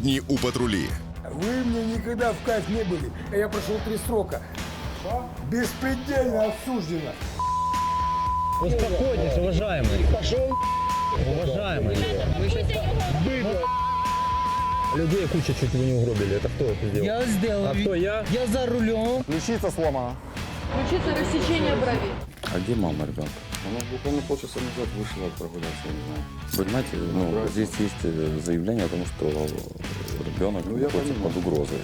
Сьогодні у патрулі Вы мне никогда в кайф не были, а я прошел три срока. Беспредельно осуждено. Успокойтесь, уважаемый. Пошел Уважаемый. Людей куча чуть ли не угробили. Это кто это сделал? Я сделал. А кто я? Я за рулем. Ключица сломана. Случится рассечение бровей. А где мама ребенка? Она буквально полчаса назад вышла прогуляться, не знаю. Вы знаете, ну, здесь есть э, заявление о том, что ребенок находится под угрозой.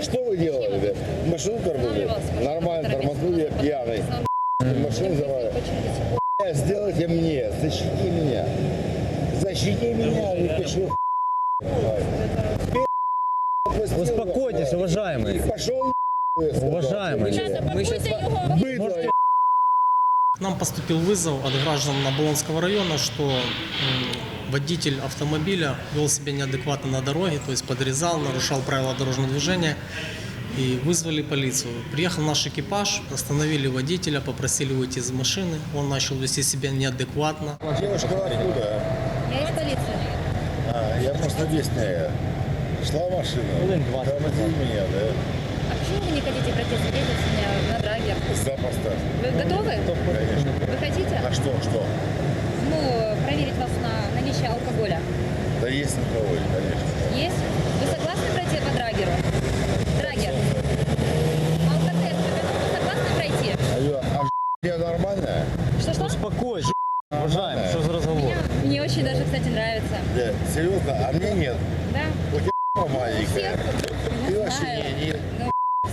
Что вы делали, ребят? Машину тормозили? Нормально, тормознули, я пьяный. Машину завали. Сделайте мне, защити меня. Защити меня, и пишу. Успокойтесь, уважаемый. Пошел Уважаемый. Мы сейчас... Быдло, К нам поступил вызов от граждан Наболонского района, что водитель автомобиля вел себя неадекватно на дороге, то есть подрезал, нарушал правила дорожного движения и вызвали полицию. Приехал наш экипаж, остановили водителя, попросили выйти из машины. Он начал вести себя неадекватно. Девушка откуда? Я из полиции. А, я просто местная. Шла машина. Тормозили меня, да? А почему вы не хотите пройти свидетельствование на драгер? Запросто. Вы готовы? Конечно. Вы хотите? А что, что? Ну, проверить вас на наличие алкоголя. Да есть алкоголь, конечно. Есть? Вы согласны пройти по драгеру? Драгер. Алкотест. Вы согласны пройти? Алло, а я нормальная? Что-что? Успокойтесь, уважаемый. Что за разговор? Мне, мне очень даже, кстати, нравится. Да, серьезно, а мне нет. Да? У тебя маленькая.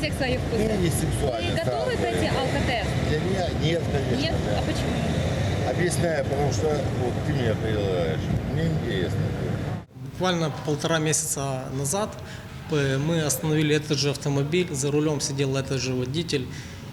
всех своих не, вкусов. не Вы сексуальный. готовы сразу. пройти алкотест? Для меня нет, конечно. Нет? да. А почему? Объясняю, потому что вот ты меня предлагаешь. Мне интересно. Буквально полтора месяца назад э, мы остановили этот же автомобиль, за рулем сидел этот же водитель,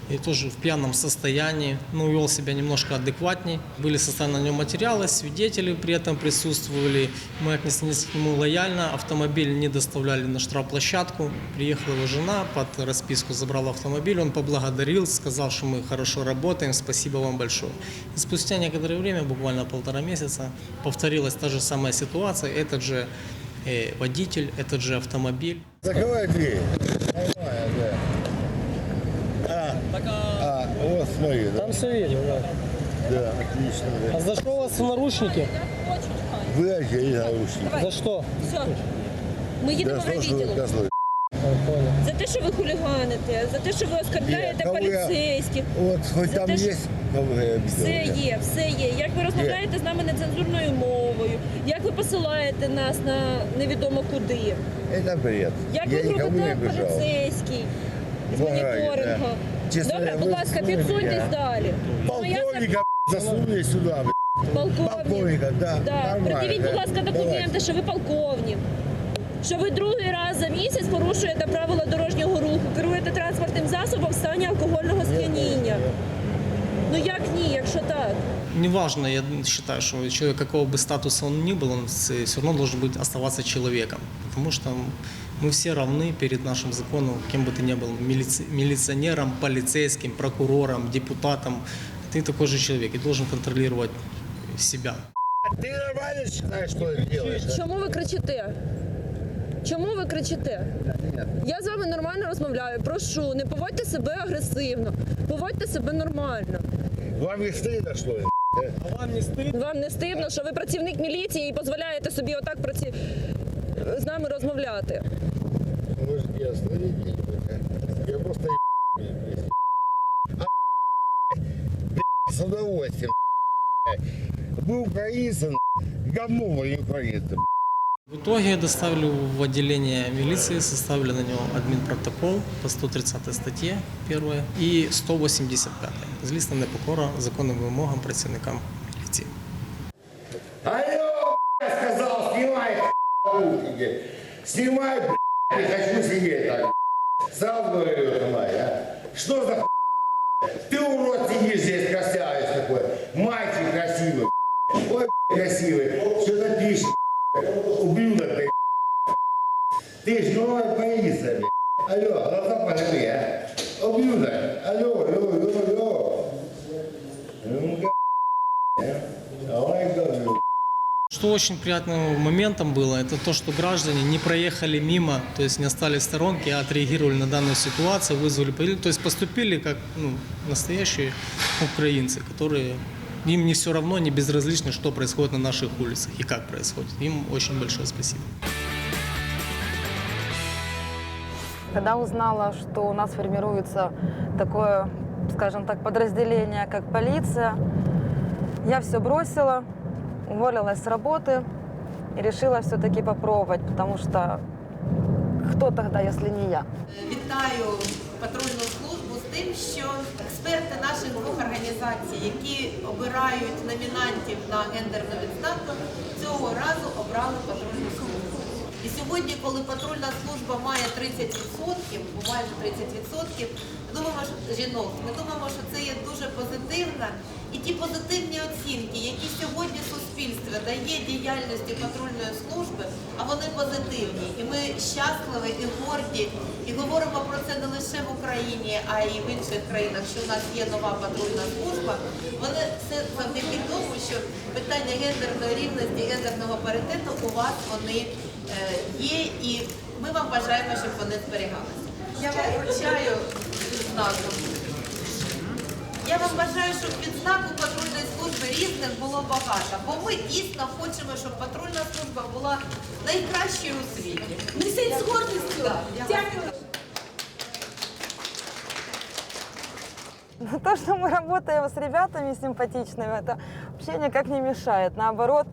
И тоже в пьяном состоянии, но вел себя немножко адекватней. Были составлены на нем материалы, свидетели при этом присутствовали. Мы отнеслись к нему лояльно, автомобиль не доставляли на штрафплощадку. Приехала его жена, под расписку забрала автомобиль, он поблагодарил, сказал, что мы хорошо работаем, спасибо вам большое. И спустя некоторое время, буквально полтора месяца, повторилась та же самая ситуация, этот же э, водитель, этот же автомобиль. Закрывай дверь. вот смотри, да, Там все видел, да. да, отлично. А Да. за что у вас наручники? Вы одели наручники. За что? Все. Ми їдемо Да в что ж вы райвідділ. козлы? Понял. За те, що ви хуліганите, за те, що ви оскорбляєте Кого я- поліцейських. Вот хоть За там те, що- есть кого я обидел? Все є, все є. Як ви розмовляєте з нами нецензурною мовою, як ви посилаєте нас на невідомо куди, Это бред. як я ви никому не робите обижал. поліцейський з Благаю, моніторингу. да. Чесно, Добре, ви будь ласка, засунули підсуньтесь мене. далі. Моя зап- Полковника засунули сюда, блядь. Полковник. Полковника, да, Да. нормально, Придивіть, будь да. ласка, документи, Давайте. що ви полковник. Що ви другий раз за місяць порушуєте правила дорожнього руху, керуєте транспортним засобом в стані алкогольного сп'яніння. Ну як ні, якщо так? Неважно, я считаю, что человек, какого бы статуса он ни был, он все равно должен быть оставаться человеком. Потому что мы все равны перед нашим законом, кем бы ты ни был, милици- милиционером, полицейским, прокурором, депутатом. Ты такой же человек и должен контролировать себя. Ты нормально считаешь, что ты делаешь? да? Чому ви кричите? Чому ви кричите? Я з вами нормально розмовляю. Прошу, не поводьте себе агресивно, поводьте себе нормально. Вам не стыдно, что ли? Вам не стыдно? Вам не стидно, що ви працівник міліції і дозволяєте собі отак праці... з нами розмовляти. Вы же не остановите. Я просто еб- А, блядь, с удовольствием. блядь. Вы украинцы, говно вы не украинцы. В итоге доставили в отделение милиции, составили на него админпротокол по 130 статье 1 и 185 злісна непокора законним вимогам працівникам наушники. Снимай, блядь, не хочу сидеть так. Сам говорю, снимай, а? Что за Ты, урод, сидишь здесь, красавец такой. Мальчик красивый. Ой, красивый. Что ты пишешь? Ублюдок ты. Ты ж новая полиция, Алло, глаза пошли, а? Ублюдок. Алло, алло, алло, алло. Ну, а? Давай, говорю. Что очень приятным моментом было, это то, что граждане не проехали мимо, то есть не остались в сторонке, а отреагировали на данную ситуацию, вызвали полицию, то есть поступили как ну, настоящие украинцы, которые им не все равно, не безразлично, что происходит на наших улицах и как происходит. Им очень большое спасибо. Когда узнала, что у нас формируется такое, скажем так, подразделение, как полиция, я все бросила, уволилась с работы и решила все-таки попробовать, потому что кто тогда, если не я? Вітаю патрульну службу з тим, що експерти наших двох організацій, які обирають номінантів на гендерну відзнаку, цього разу обрали патрульну службу. І сьогодні, коли патрульна служба має 30%, бо майже 30%, ми думаємо, що жінок, ми думаємо, що це є дуже позитивно. І ті позитивні оцінки, які сьогодні суспільство дає діяльності патрульної служби, а вони позитивні. І ми щасливі і горді, і говоримо про це не лише в Україні, а й в інших країнах, що в нас є нова патрульна служба. Вони це завдяки тому, що питання гендерної рівності, гендерного паритету у вас вони е, є, і ми вам бажаємо, щоб вони зберігалися. Я вам вручаю знаку. Я вам бажаю, щоб відзнак у патрульної служби різних було багато, бо ми дійсно хочемо, щоб патрульна служба була найкращою у світі. Несіть з гордістю. Дякую. Но то, что мы работаем с ребятами симпатичными, это вообще никак не мешает. Наоборот,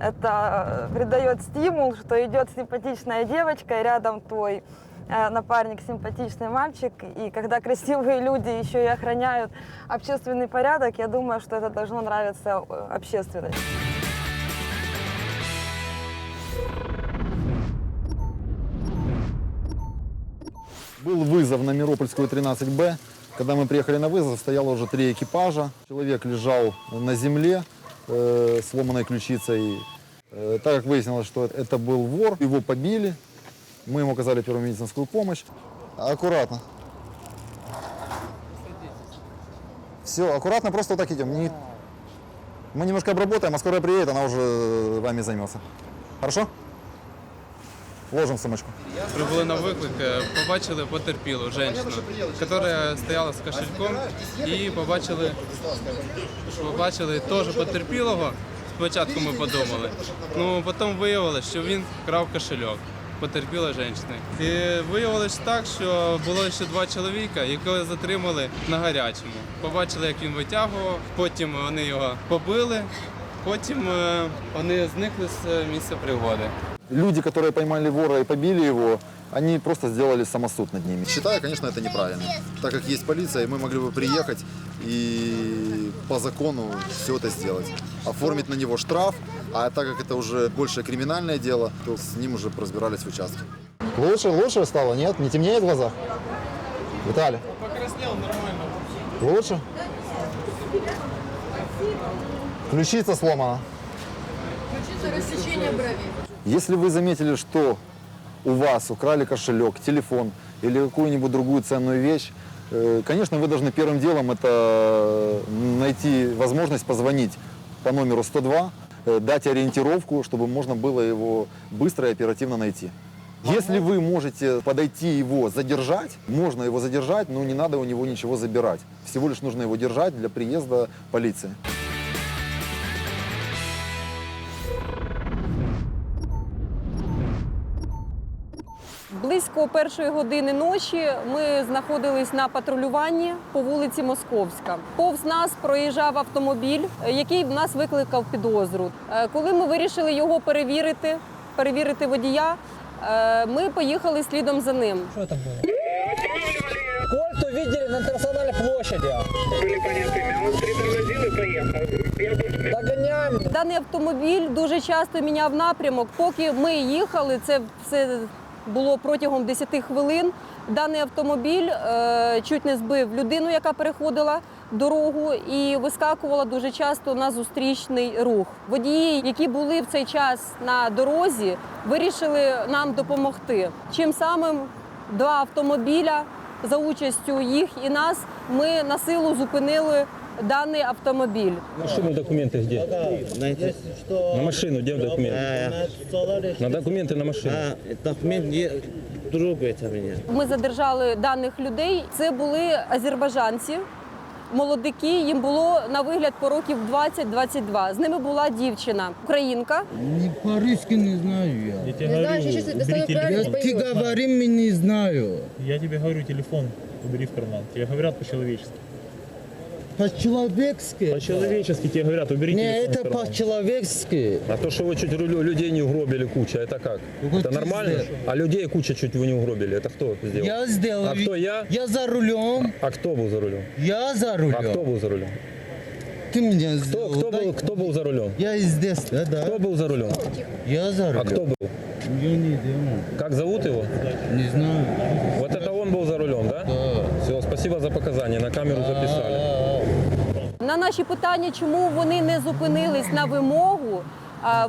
это э, придает стимул, что идет симпатичная девочка, и рядом твой э, напарник симпатичный мальчик. И когда красивые люди еще и охраняют общественный порядок, я думаю, что это должно нравиться э, общественности. Был вызов на Миропольскую 13Б. Когда мы приехали на вызов, стояло уже три экипажа. Человек лежал на земле, э, сломанной ключицей. Э, так как выяснилось, что это был вор, его побили. Мы ему оказали первую медицинскую помощь. Аккуратно. Все, аккуратно, просто вот так идем. Не- Мы немножко обработаем, а скоро приедет, она уже вами займется. Хорошо? Ложим сумочку. Прибули на виклик, побачили потерпілу жінку, яка стояла з кошельком, і побачили, побачили теж потерпілого. Спочатку ми подумали. Ну потім виявилося, що він крав кошельок. Потерпіла жінка. І виявилось так, що було ще два чоловіка, якого затримали на гарячому. Побачили, як він витягував, потім вони його побили, потім е, вони зникли з місця пригоди. Люди, которые поймали вора и побили его, они просто сделали самосуд над ними. Считаю, конечно, это неправильно. Так как есть полиция, мы могли бы приехать и по закону все это сделать. Оформить на него штраф, а так как это уже больше криминальное дело, то с ним уже разбирались в участке. Лучше, лучше стало, нет? Не темнеет в глазах? Виталий? Покраснел нормально. Лучше? Ключица сломана. Если вы заметили, что у вас украли кошелек, телефон или какую-нибудь другую ценную вещь, э, конечно, вы должны первым делом это найти возможность позвонить по номеру 102, э, дать ориентировку, чтобы можно было его быстро и оперативно найти. Если вы можете подойти его задержать, можно его задержать, но не надо у него ничего забирать. Всего лишь нужно его держать для приезда полиции. Близько першої години ночі ми знаходились на патрулюванні по вулиці Московська. Повз нас проїжджав автомобіль, який в нас викликав підозру. Е, Коли ми вирішили його перевірити, перевірити водія. Е, Ми поїхали слідом за ним. Что это было? Кольт увидели на Интернациональной площади. Догоняем. Даний автомобіль дуже часто міняв напрямок. Поки ми їхали, це все було протягом 10 хвилин. Даний автомобіль е, чуть не збив людину, яка переходила дорогу, і вискакувала дуже часто на зустрічний рух. Водії, які були в цей час на дорозі, вирішили нам допомогти. Чим самим два автомобіля за участю їх і нас ми на силу зупинили даний автомобіль. Машину документы где? На машину где документы? На документы на машину. Документ трогает меня. Ми задержали даних людей. Це були азербайджанці, молодики. Їм було на вигляд по років 20-22. З ними була дівчина, українка. По-русски не знаю я. Я тебе говорю, убери телефон. Ты говори, мне не знаю. Я тебе говорю, телефон убери в карман. Тебе говорят по-человечески. По-человечески. По-человечески тебе говорят, убери Не, телефон это карман. по-человечески. А то, что вы чуть рулю- людей не угробили куча, это как? Вот Это ты нормально? сделал. А людей куча чуть вы не угробили, это кто сделал? Я сделал. А кто я? Я за рулем. А кто был за рулем? Я за А рулем. кто был за рулем? Ты меня Кто, сделал. кто, Дай- был, кто был за рулем? Я здесь, да, да. Кто был за рулем? Я за рулем. А кто был? Я не знаю. Как зовут его? Не знаю. Вот это он был за рулем, да? Да. Все, спасибо за показания, на камеру записали. На наші питання, чому вони не зупинились на вимогу,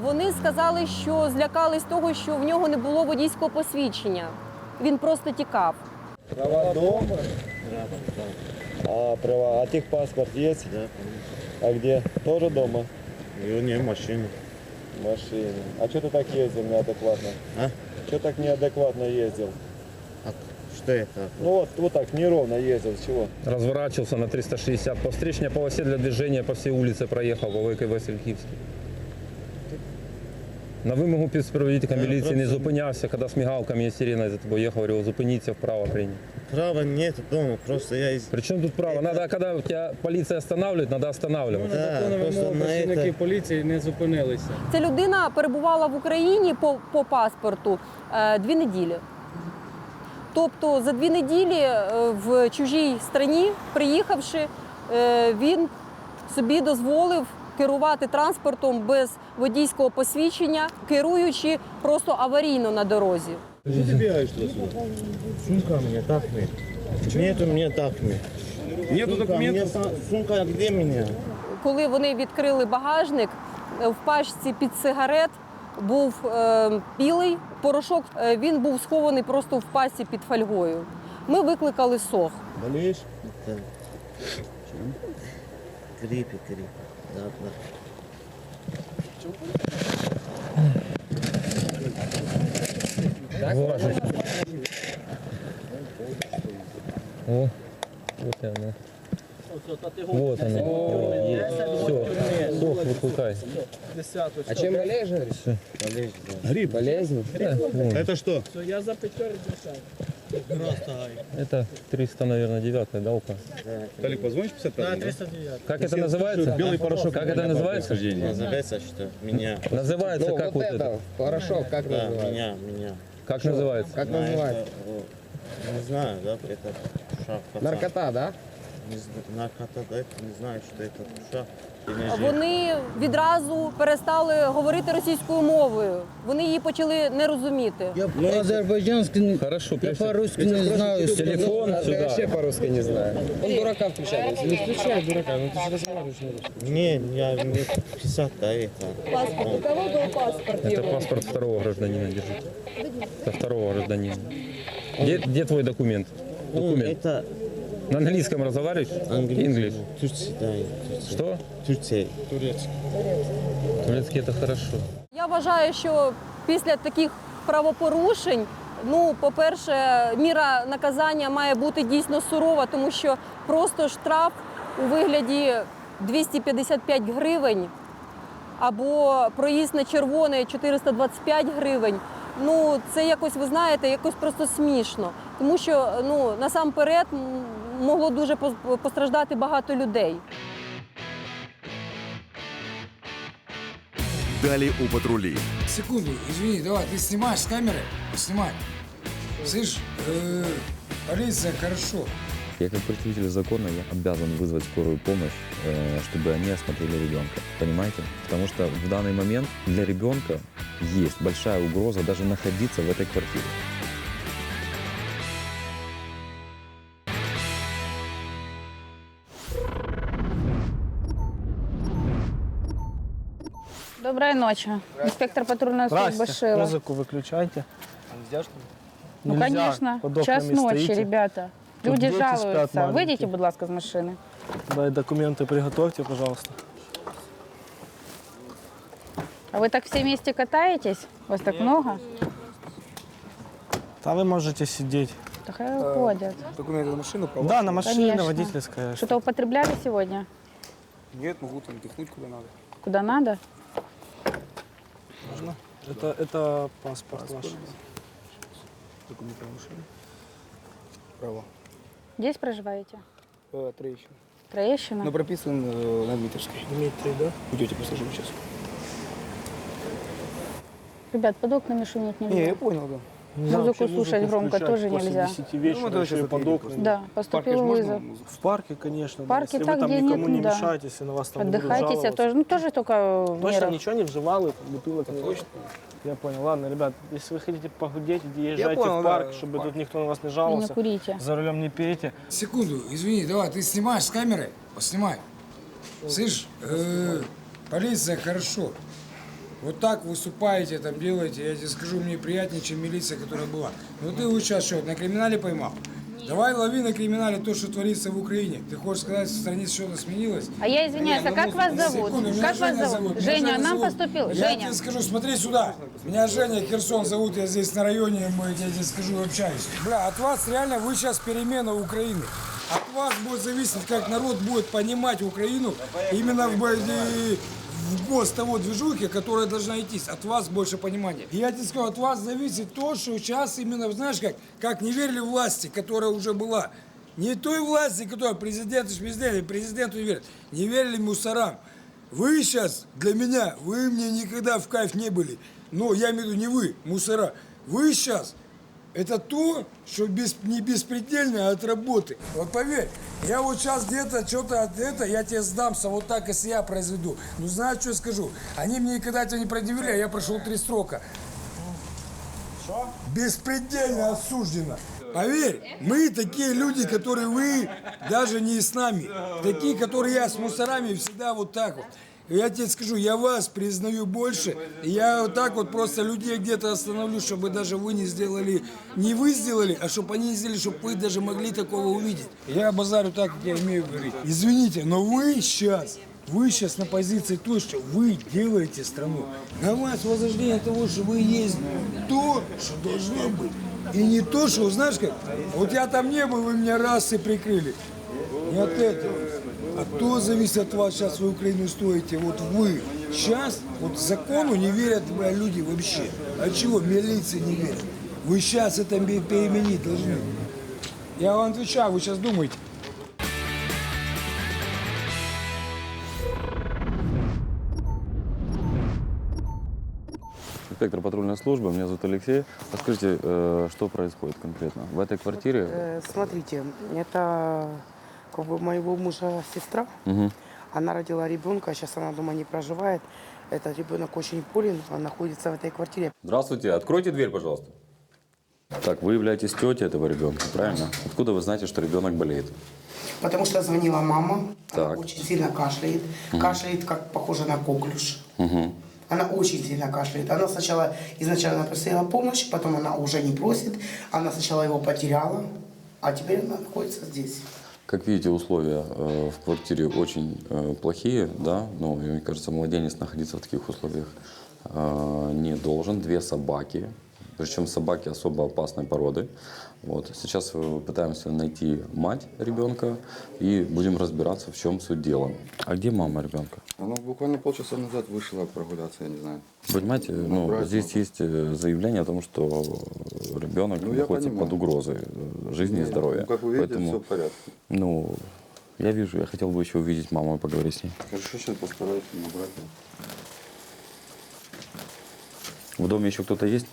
вони сказали, що злякались того, що в нього не було водійського посвідчення. Він просто тікав. Права дома? А права, а техпаспорт есть? Да. А где? Тоже дома? Не, в машине. В машине. А что ты так ездил неадекватно? А? Что так неадекватно ездил? А? Ну вот, вот так неровно ездил, чего? Разворачивался на 360 по встречной полосе для движения по всей улице проехал по Великій Васильківській. На вимогу співробітника міліції не зупинявся, коли з мігалками і сиреною за тобою їхав, говорив, зупиніться вправо прийняв. Права нет дома, просто я из... Причем тут право? Надо, когда тебя полиция останавливает, надо останавливать. Да, просто на это... поліції не зупинилися. Ця людина перебувала в Україні по, по паспорту е, дві неділі. Тобто за дві неділі е, в чужій країні, приїхавши, е, він собі дозволив керувати транспортом без водійського посвідчення, керуючи просто аварійно на дорозі. Бегаешь туда-сюда? Сумка мне, так мне. Нету мне так мне. Нету документов? Сумка где меня? Коли вони відкрили багажник, е, в пачці під сигарет був е, білий порошок. Е, Він був схований просто в пачці під фольгою. Ми викликали сох. Гриппе. Да, да. Влажность. О, вот она. Вот она. Сох выпускай. А чем болеешь, да. Грипп. Болезнь? Да, вон. Это что? Это 300, наверное, 9 да, указ? Толик, позвонишь 55? Как это называется? Белый порошок. Как это называется? Называется что? Меня. Называется как вот это? Порошок, как Да, меня, меня. Как называется? Как На называется? Не знаю, да, это пацан. Наркота, да? Наркота, да, не знаю, что это душа. Или же- Вони відразу перестали говорити російською мовою. Вони її почали не розуміти. Я по-азербайджански, Хорошо, я прежде- по-русски не знаю. Телефон сюда. по-русски не знаю. Он дурака включает. Не включай дурака, ну ты же разговариваешь на русском. Не, я не писать, да, это. Паспорт. У кого був паспорт? Это паспорт второго гражданина держите. Это второго гражданина. Где, где твой документ? Ну, Документ. это на английском разговариваешь? английский. English. Турция, да, Турция. Что? Турция. Турецкий. Турецкий это хорошо. Я вважаю, що після таких правопорушень, ну, по-перше, міра наказання має бути дійсно сурова, тому що просто штраф у вигляді 255 гривень або проїзд на червоне 425 гривень. Ну, це якось, ви знаєте, якось просто смішно. Тому що ну, насамперед могло дуже пос- постраждати багато людей. Далі у патрулі. Секунду, извини, давай, ты снимаешь с камеры? Снимай. Слышь, э, полиция, хорошо. Я как представитель закона, я обязан вызвать скорую помощь, э, чтобы они осмотрели ребенка. Понимаете? Потому что в данный момент для ребенка есть большая угроза даже находиться в этой квартире. Доброй ночи. Инспектор патрульной службы Шила. Музыку выключайте. Ну, Нельзя, конечно. под окнами Час ночи, стоите. ребята. Тут Люди дети спят жалуются. маленькие. Выйдите, будь ласка, з машини. Да, и документы приготовьте, пожалуйста. А вы так все вместе катаетесь? Вас так много? Да вы можете сидеть. Да хай уходят. Документы на машину, права? Да, на машине Конечно. водительская. Что-то употребляли сегодня? Нет, могу там дыхнуть куда надо. Куда надо? Это, это паспорт ваш. Документы на машину. Права. Здесь проживаете? Э, Троещина. Троещина? Но прописан э, на Дмитровской. Дмитрий, да? У тети послужим сейчас. Ребят, под окнами шуметь нельзя. Не, я понял, да. Нельзя Музыку вообще слушать громко включать тоже после нельзя. 10 вечера, Ну, давай еще и сейчас под отъедем окнами. Да, В парке поступил же можно вызов. музыку? В парке, конечно. В да. парке если так, вы там где никому нет, не да. мешаете, если на вас там будут Отдыхайте себе жаловаться. тоже. Ну, тоже только в Точно мерах. ничего не вживал, и бутылок не точно. Я понял. Ладно, ребят, если вы хотите похудеть, езжайте понял, в да, парк, в чтобы парк. тут никто на вас не И не жаловался. курите. За рулем не пейте. Секунду, извини, давай, ты снимаешь с камеры? Поснимай. Слышь, э, полиция, хорошо. Вот так выступаете, там делаете, я тебе скажу, мне приятнее, чем милиция, которая была. Ну ты вот сейчас что, на криминале поймал? Давай лови на криминале то, что творится в Украине. Ты хочешь сказать, в стране что-то сменилось? А я извиняюсь, а как вас зовут? Секунду, Как вас Женя зовут? Меня Женя, нам зовут. поступил. Я Женя. тебе скажу, смотри сюда. Меня Женя Херсон зовут, я здесь на районе, мы, я тебе скажу, общаюсь. Бля, от вас реально, вы сейчас перемена Украины. От вас будет зависеть, как народ будет понимать Украину именно в, в гос того движухи, которая должна идти. От вас больше понимания. Я тебе скажу, от вас зависит то, что сейчас именно, знаешь, как, как не верили власти, которая уже была. Не той власти, которая президент и президент, президенту не верят. Не верили мусорам. Вы сейчас, для меня, вы мне никогда в кайф не были. Но я имею в виду не вы, мусора. Вы сейчас, это то, что без, не беспредельно, а от работы. Вот поверь, я вот сейчас где-то что-то от это, я тебе сдамся, вот так, если я произведу. Ну, знаешь, что я скажу? Они мне никогда этого не предъявили, а я прошел три срока. Беспредельно осуждено. Поверь, мы такие люди, которые вы даже не с нами. Такие, которые я с мусорами всегда вот так вот. Я тебе скажу, я вас признаю больше. Я вот так вот просто людей где-то остановлю, чтобы даже вы не сделали, не вы сделали, а чтобы они сделали, чтобы вы даже могли такого увидеть. Я базарю так, как я имею говорить. Извините, но вы сейчас, вы сейчас на позиции той, что вы делаете страну. На вас возрождение того, что вы есть то, что должно быть. И не то, что, знаешь как, вот я там не был, вы меня раз и прикрыли. Не от этого. А то зависит от вас, сейчас вы Украину стоите. Вот вы сейчас, вот закону не верят люди вообще. А чего? Милиции не верят. Вы сейчас это ме- переменить должны. Я вам отвечаю, вы сейчас думаете. Инспектор патрульной службы, меня зовут Алексей. Расскажите, э, что происходит конкретно? В этой квартире? Э, Смотрите, это как бы моего мужа сестра. Мгм. Она родила ребенка, сейчас она дома не проживает. Этот ребенок очень болен, он находится в этой квартире. Здравствуйте, откройте дверь, пожалуйста. Так, вы являетесь тетей этого ребенка, правильно? Откуда вы знаете, что ребенок болеет? Потому что звонила мама, она Так. очень сильно кашляет. Кашляет, как похоже на коклюш. Угу. Она очень сильно кашляет. Она сначала изначально просила помощь, потом она уже не просит. Она сначала его потеряла, а теперь она находится здесь. Как видите, условия э, в квартире очень э, плохие, да, но мне кажется, младенец находиться в таких условиях э, не должен. Две собаки, причем собаки особо опасной породы. Вот. Сейчас пытаемся найти мать ребенка и будем разбираться, в чем суть дела. А где мама ребенка? Она буквально полчаса назад вышла прогуляться, я не знаю. Понимаете, ну, здесь есть заявление о том, что ребенок Ну, находится понимаю. под угрозой э, жизни и Нет, здоровья. ну, как вы видите, Поэтому, всё в порядке. Ну, я вижу, я хотел бы еще увидеть маму и поговорить с ней. Хорошо, сейчас постараюсь набрать. В доме еще кто-то есть?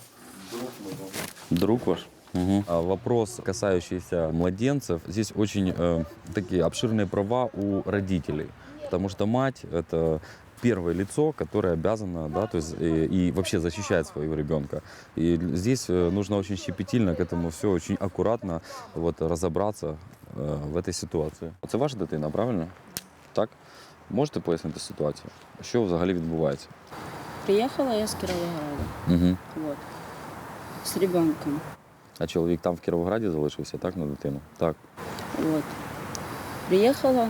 Друг ваш? Мгм. А Вопрос, касающийся младенцев. Здесь очень э, такие обширные права у родителей. Потому что мать – это первое лицо, которое обязано, да, то есть и, и вообще защищает своего ребенка. И здесь э, нужно очень щепетильно к этому все, очень аккуратно вот, разобраться э, в этой ситуації. Це ваша дитина, правильно? Так? Можете пояснити ситуацію? Що взагалі відбувається? Приехала я с Кировограда. Угу. Вот. С ребенком. А чоловік там в Кіровограді залишився, так, на дитину? Так. Вот. Приехала,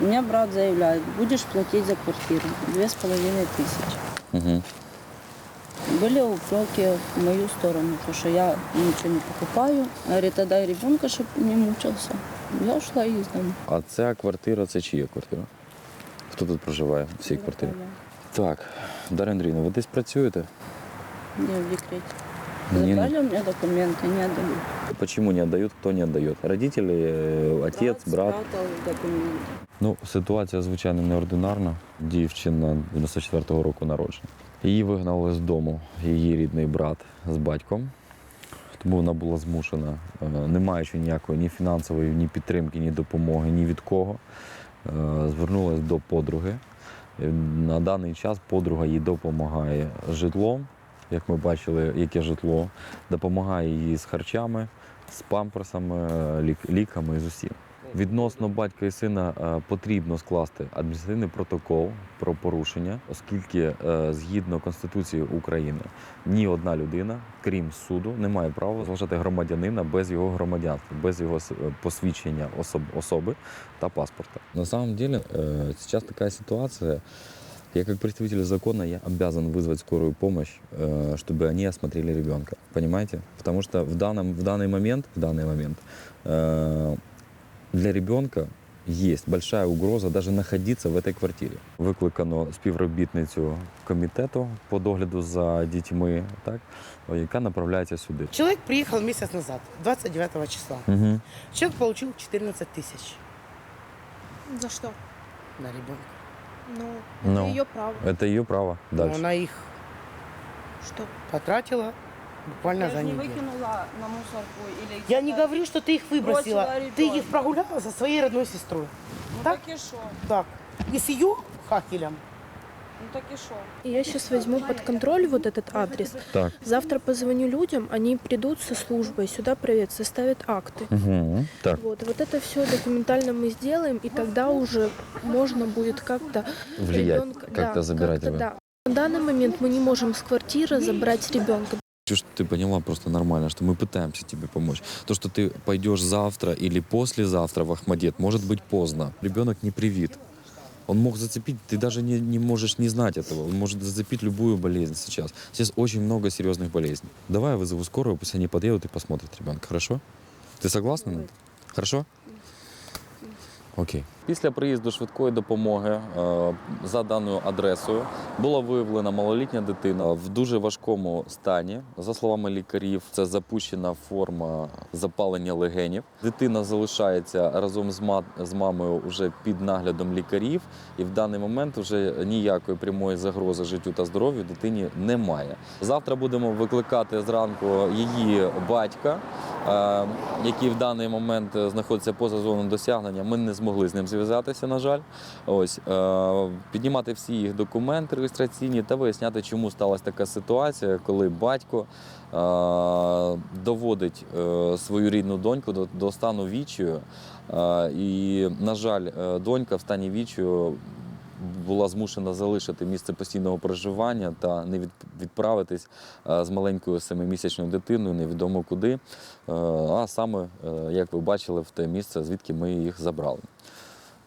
у меня брат заявляет, будешь платить за квартиру. Две с половиной тысячи. Угу. Были упреки в мою сторону, потому что я ничего не покупаю. Говорит, отдай ребенка, чтобы не мучился. Я ушла из дома. А ця квартира це чия квартира? Хто тут проживає в цій квартирі? Так, Дар'я Андрійовна, ви десь працюєте? Не в декрете. Не- Забрали у меня документы, не отдали. Почему не отдают, кто не отдает? Родители, э, отец, брат? Ну, ситуація, звичайно, неординарна. Дівчина 94-го року народження. Її вигнали з дому, її рідний брат з батьком. Тому вона була змушена, е, не маючи ніякої ні фінансової, ні підтримки, ні допомоги, ні від кого, е, звернулася до подруги. Е, На даний час подруга їй допомагає житлом, як ми бачили, яке житло, допомагає їй з харчами, з памперсами, е, лік- ліками і з усім. Відносно батька і сина е, потрібно скласти адміністративний протокол про порушення, оскільки е, згідно Конституції України ні одна людина, крім суду, не має права залишати громадянина без його громадянства, без його посвідчення особ, особи та паспорта. На самом деле сейчас такая ситуация. Я как представитель закона, я обязан вызвать скорую помощь, э, чтобы они осмотрели ребенка. Понимаете? Потому что в, данном, в данный момент, в данный момент э, для ребенка есть большая угроза даже находиться в этой квартире. Викликано співробітницю комітету по догляду за дітьми, так, яка направляється сюди. Человек приехал месяц назад, 29 числа. Угу. Человек получил 14 тысяч За что? на ребенка. Ну, Ну, это ее право. Это ее право. Но Дальше. она их Что? потратила буквально за неделю. выкинула на мусорку или Я не говорю, что ты их выбросила. Бросила Ты ребенка. их прогуляла со своей родной сестрой. так? и шо? Так. И с ее хахелем. Ну так и шо? Я сейчас возьму под контроль вот этот адрес. Так. Завтра позвоню людям, они придут со службой, сюда проверят, составят акты. Угу. Так. Вот, вот это все документально мы сделаем, и тогда уже можно будет как-то Влиять, ребенка- как-то да, забирать как-то его. да. На данный момент мы не можем с квартиры забрать ребенка. Хочу, чтобы ты поняла просто нормально, что мы пытаемся тебе помочь. То, что ты пойдешь завтра или послезавтра в Ахмадет, может быть поздно. Ребенок не привит. Он мог зацепить, ты даже не, не можешь не знать этого. Он может зацепить любую болезнь сейчас. Сейчас очень много серьезных болезней. Давай я вызову скорую, пусть они подъедут и посмотрят ребенка, хорошо? Ты согласна? Хорошо? Окей. Після приїзду швидкої допомоги е, за даною адресою була виявлена малолітня дитина в дуже важкому стані. За словами лікарів, це запущена форма запалення легенів. Дитина залишається разом з, ма- з мамою вже під наглядом лікарів, і в даний момент вже ніякої прямої загрози життю та здоров'ю дитині немає. Завтра будемо викликати зранку її батька, е, який в даний момент е, знаходиться поза зоною досягнення. Ми не змогли з ним зв'язатися, на жаль. Ось е, піднімати всі їх документи реєстраційні та виясняти, чому сталася така ситуація, коли батько е, доводить е, свою рідну доньку до, стану вічію. Е, і, на жаль, донька в стані вічію була змушена залишити місце постійного проживання та не від, відправитись з маленькою семимісячною дитиною, невідомо куди. А саме, як ви бачили, в те місце, звідки ми їх забрали.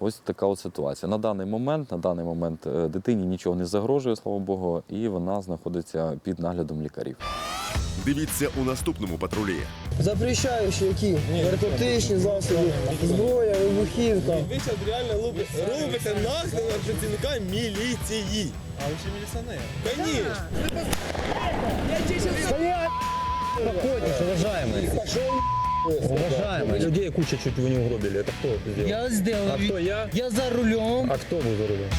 Ось така от ситуація. На даний момент, на даний момент е, дитині нічого не загрожує, слава Богу, і вона знаходиться під наглядом лікарів. Дивіться у наступному патрулі. Запрещаючі які? Наркотичні засоби, зброя, вибухівка. Ви зараз реально лупи- робите нахрен на працівника міліції. А ви ще міліціонер? Конечно. Стоять! Спокойнее, уважаемый. Уважаемый. Людей куча чуть вы не угробили. Это кто сделал? Я сделал. А кто я? Я за рулем. А кто был за рулем?